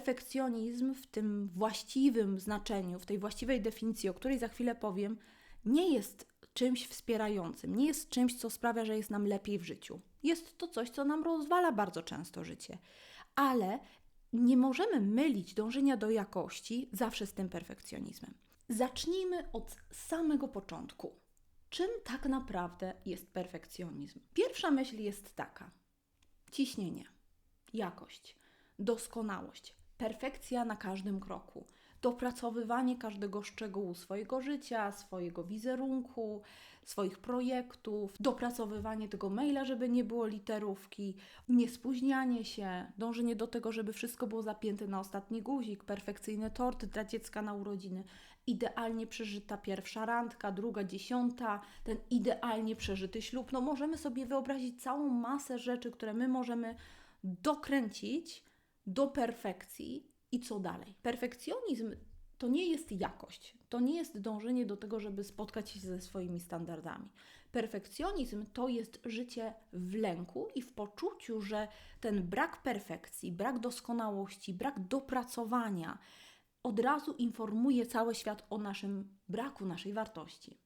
Perfekcjonizm w tym właściwym znaczeniu, w tej właściwej definicji, o której za chwilę powiem, nie jest czymś wspierającym, nie jest czymś, co sprawia, że jest nam lepiej w życiu. Jest to coś, co nam rozwala bardzo często życie, ale nie możemy mylić dążenia do jakości zawsze z tym perfekcjonizmem. Zacznijmy od samego początku. Czym tak naprawdę jest perfekcjonizm? Pierwsza myśl jest taka: ciśnienie, jakość, doskonałość, perfekcja na każdym kroku, dopracowywanie każdego szczegółu swojego życia, swojego wizerunku, swoich projektów, dopracowywanie tego maila, żeby nie było literówki, niespóźnianie się, dążenie do tego, żeby wszystko było zapięte na ostatni guzik, perfekcyjny tort dla dziecka na urodziny, idealnie przeżyta pierwsza randka, druga, dziesiąta, ten idealnie przeżyty ślub. No możemy sobie wyobrazić całą masę rzeczy, które my możemy dokręcić do perfekcji i co dalej. Perfekcjonizm to nie jest jakość, to nie jest dążenie do tego, żeby spotkać się ze swoimi standardami. Perfekcjonizm to jest życie w lęku i w poczuciu, że ten brak perfekcji, brak doskonałości, brak dopracowania od razu informuje cały świat o naszym braku, naszej wartości.